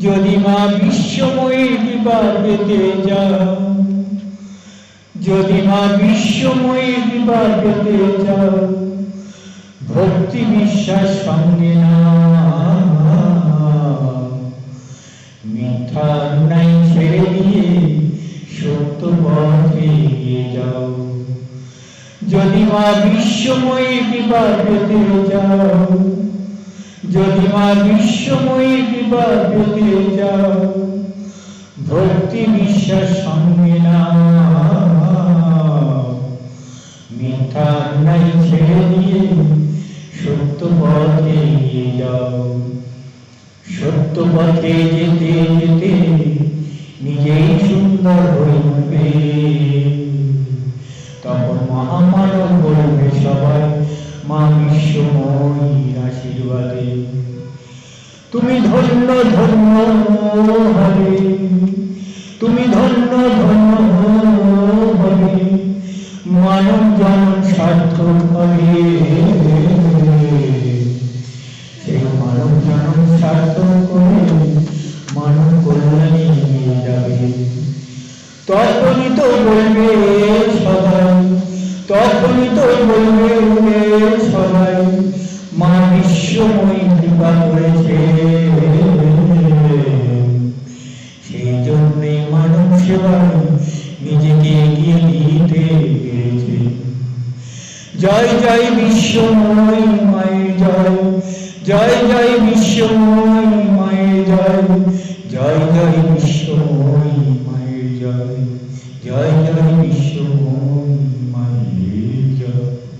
যদি মা বিশ্বময়ী কৃপা পেতে যাও যদি মা বিশ্বময়ী কৃপা পেতে যাও ভক্তি বিশ্বাস সঙ্গে না। মিথ্যা নাই ছেড়ে দিয়ে সত্য পথে এগিয়ে যাও। যদি মা বিশ্বময়ী কৃপা পেতে যাও যদি মা বিশ্বময়ী কৃপা পেতে যাও ভক্তি বিশ্বাস সঙ্গে না মিথ্যা নাই ছেড়ে দিয়ে সত্য পথে এগিয়ে যাও। সত্য পথে যেতে তুমি ধন্য ধন্য হবে তুমি ধন্য ধন্য হবে মানব জন সার্থক কল্যাণে নিয়ে যাবে। তখনই তো বলবে সবাই, তখনই তো বলবে মাধ্যমে মানব সেবায় নিজেকে এগিয়ে নিতে পেরেছে। জয় জয় বিশ্বময় মায়ের জয়। জয় জয় বিশ্বময় মায়ের জয়। জয় জয় বিশ্বময় মায়ের জয়। জয় জয় বিশ্বময় মায়ের